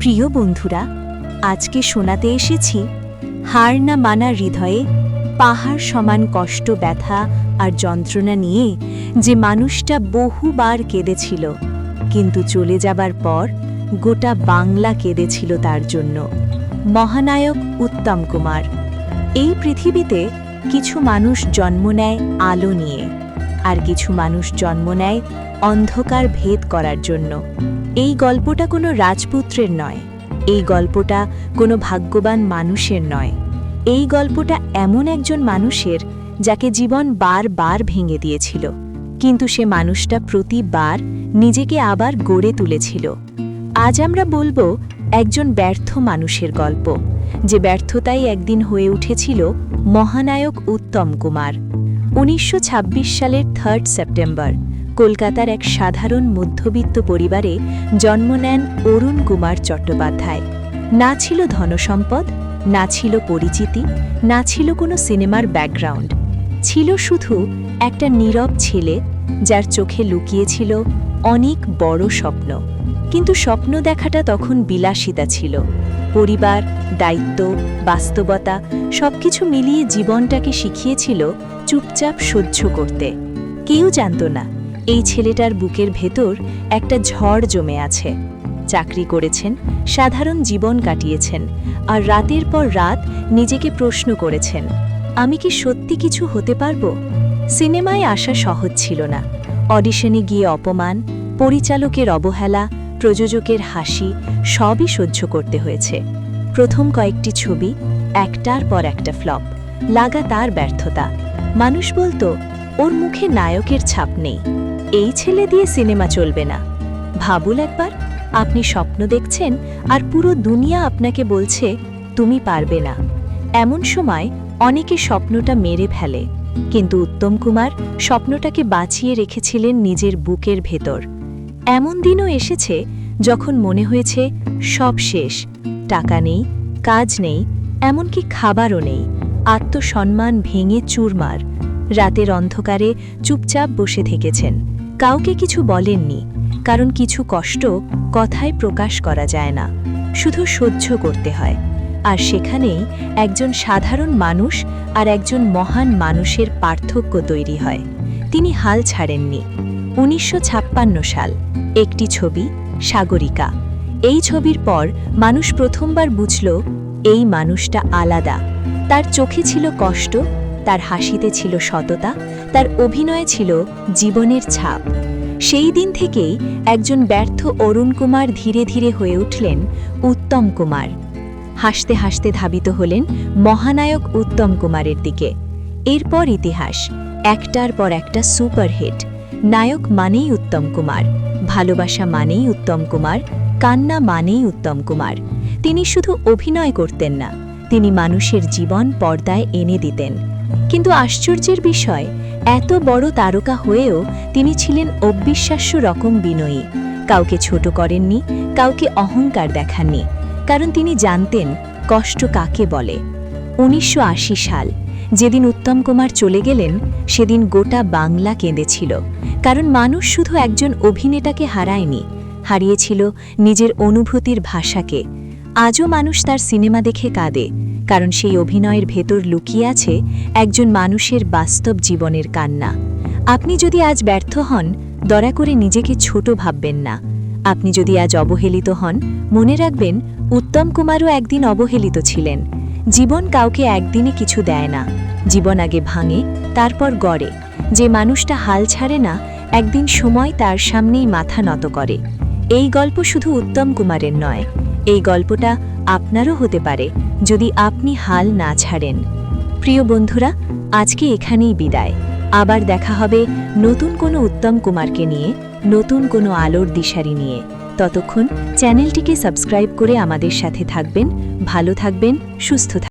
প্রিয় বন্ধুরা, আজকে শোনাতে এসেছি হার না মানা হৃদয়ে পাহাড় সমান কষ্ট, ব্যথা আর যন্ত্রণা নিয়ে যে মানুষটা বহুবার কেঁদেছিল, কিন্তু চলে যাবার পর গোটা বাংলা কেঁদেছিল তার জন্য। মহানায়ক উত্তম কুমার, এই পৃথিবীতে কিছু মানুষ জন্ম নেয় আলো নিয়ে। আর কিছু মানুষ জন্ম নেয় অন্ধকার ভেদ করার জন্য। এই গল্পটা কোনো রাজপুত্রের নয়, এই গল্পটা কোনো ভাগ্যবান মানুষের নয়। এই গল্পটা এমন একজন মানুষের যাকে জীবন বারবার ভেঙে দিয়েছিল, কিন্তু সে মানুষটা প্রতিবার নিজেকে আবার গড়ে তুলেছিল। আজ আমরা বলব একজন ব্যর্থ মানুষের গল্প, যে ব্যর্থতাই একদিন হয়ে উঠেছিল মহানায়ক উত্তম কুমার। উনিশশো ছাব্বিশ সালের থার্ড সেপ্টেম্বর কলকাতার এক সাধারণ মধ্যবিত্ত পরিবারে জন্ম নেন অরুণ কুমার চট্টোপাধ্যায়। না ছিল ধনসম্পদ, না ছিল পরিচিতি, না ছিল কোনো সিনেমার ব্যাকগ্রাউন্ড ছিল শুধু একটা নীরব ছেলে যার চোখে লুকিয়েছিল অনেক বড় স্বপ্ন। কিন্তু স্বপ্ন দেখাটা তখন বিলাসিতা ছিল। পরিবার, দায়িত্ব, বাস্তবতা সবকিছু মিলিয়ে জীবনটাকে শিখিয়েছিল চুপচাপ সহ্য করতে। কেউ জানত না, এই ছেলেটার বুকের ভেতর একটা ঝড় জমে আছে। চাকরি করেছেন, সাধারণ জীবন কাটিয়েছেন, আর রাতের পর রাত নিজেকে প্রশ্ন করেছেন, আমি কি সত্যি কিছু হতে পারব? সিনেমায় আসা সহজ ছিল না। অডিশনে গিয়ে অপমান, পরিচালকের অবহেলা, প্রযোজকের হাসি সবই সহ্য করতে হয়েছে। প্রথম কয়েকটি ছবি একটার পর একটা ফ্লপ, লাগাতার ব্যর্থতা। মানুষ বলতো, ওর মুখে নায়কের ছাপ নেই। এই ছেলে দিয়ে সিনেমা চলবে না। ভাবুল একবার, আপনি স্বপ্ন দেখছেন আর পুরো দুনিয়া আপনাকে বলছে, তুমি পারবে না। এমন সময় অনেকে স্বপ্নটা মেরে ফেলে, কিন্তু উত্তম কুমার স্বপ্নটাকে বাঁচিয়ে রেখেছিলেন নিজের বুকের ভেতর। এমন দিনও এসেছে যখন মনে হয়েছে, সব শেষ। টাকা নেই, কাজ নেই এমনকি খাবারও নেই। আত্মসম্মান ভেঙে চুরমার। রাতের অন্ধকারে চুপচাপ বসে থেকেছেন। কাউকে কিছু বলেননি, কারণ কিছু কষ্ট কথায় প্রকাশ করা যায় না। শুধু সহ্য করতে হয়। আর সেখানেই একজন সাধারণ মানুষ আর একজন মহান মানুষের পার্থক্য তৈরি হয়। তিনি হাল ছাড়েননি। উনিশশো ছাপ্পান্ন সাল। একটি ছবি, সাগরিকা। এই ছবির পর মানুষ প্রথমবার বুঝল এই মানুষটা আলাদা। তার চোখে ছিল কষ্ট, তার হাসিতে ছিল সততা, তার অভিনয়ে ছিল জীবনের ছাপ। সেই দিন থেকেই একজন ব্যর্থ অরুণ কুমার ধীরে ধীরে হয়ে উঠলেন উত্তম কুমার। হাসতে হাসতে ধাবিত হলেন মহানায়ক উত্তম কুমারের দিকে। এরপর ইতিহাস, একটার পর একটা সুপারহিট। নায়ক মানেই উত্তম কুমার, ভালোবাসা মানেই উত্তম কুমার, কান্না মানেই উত্তম কুমার। তিনি শুধু অভিনয় করতেন না, তিনি মানুষের জীবন পর্দায় এনে দিতেন। কিন্তু আশ্চর্যের বিষয়, এত বড় তারকা হয়েও তিনি ছিলেন অবিশ্বাস্য রকম বিনয়ী। কাউকে ছোট করেননি, কাউকে অহংকার দেখাননি, কারণ তিনি জানতেন কষ্ট কাকে বলে। উনিশশো আশি সাল, যেদিন উত্তম কুমার চলে গেলেন, সেদিন গোটা বাংলা কেঁদেছিল, কারণ মানুষ শুধু একজন অভিনেতাকে হারায়নি, হারিয়েছিল নিজের অনুভূতির ভাষাকে আজও মানুষ তার সিনেমা দেখে কাঁদে, কারণ সেই অভিনয়ের ভেতর লুকিয়ে আছে একজন মানুষের বাস্তব জীবনের কান্না। আপনি যদি আজ ব্যর্থ হন, দয়া করে নিজেকে ছোট ভাববেন না। আপনি যদি আজ অবহেলিত হন, মনে রাখবেন উত্তম কুমারও একদিন অবহেলিত ছিলেন। জীবন কাউকে একদিনে কিছু দেয় না। জীবন আগে ভাঙে, তারপর গড়ে। যে মানুষটা হাল ছাড়ে না, একদিন সময় তার সামনেই মাথা নত করে। এই গল্প শুধু উত্তম কুমারের নয়। এই গল্পটা আপনারও হতে পারে যদি আপনি হাল না ছাড়েন। প্রিয় বন্ধুরা, আজকে এখানেই বিদায়। আবার দেখা হবে নতুন কোনো উত্তম কুমারকে নিয়ে, নতুন কোনো আলোর দিশারি নিয়ে। ততক্ষণ চ্যানেলটিকে সাবস্ক্রাইব করে আমাদের সাথে থাকবেন, ভালো থাকবেন, সুস্থ থাকবেন।